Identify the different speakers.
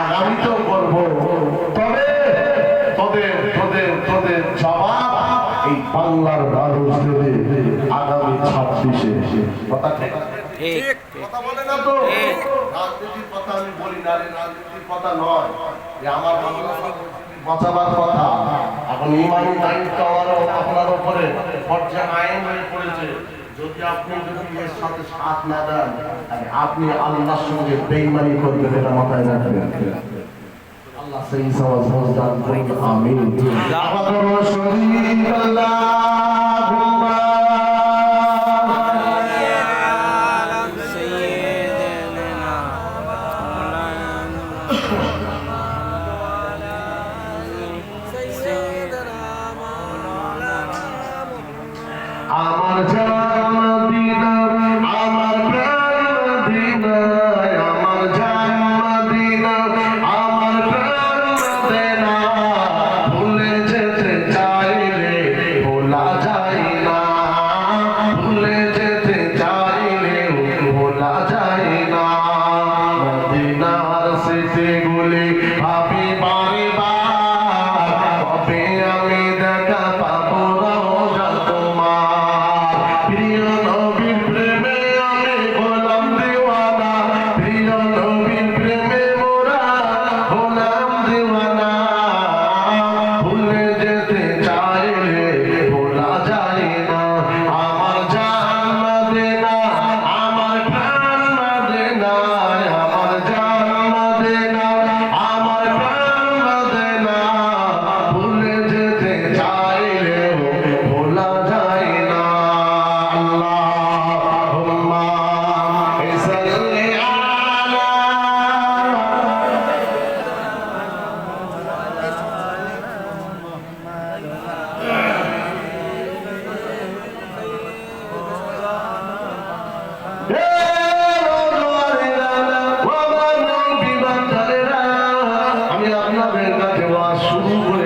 Speaker 1: আগামীতেও করব। তবে তোদের তোদের তোদের জবাব এই বাংলার মানুষ দেবে আগামী ছাব্বিশে। কথা ঠিক? না আমি বলি না রে রাজনীতির কথা নয়। যে আমার কথা এখন আপনার উপরে পর্যায়ে আইন হয়ে পড়েছে। যদি আপনি এর সাথে সাথ না দেন আপনি আল্লাহর সঙ্গে বেঈমানি করবেন এটা মাথায় রাখবেন। আল্লাহ সেই সওয়াজ হজ আমিন। আল্লাহ ওয়াজ শুরু করে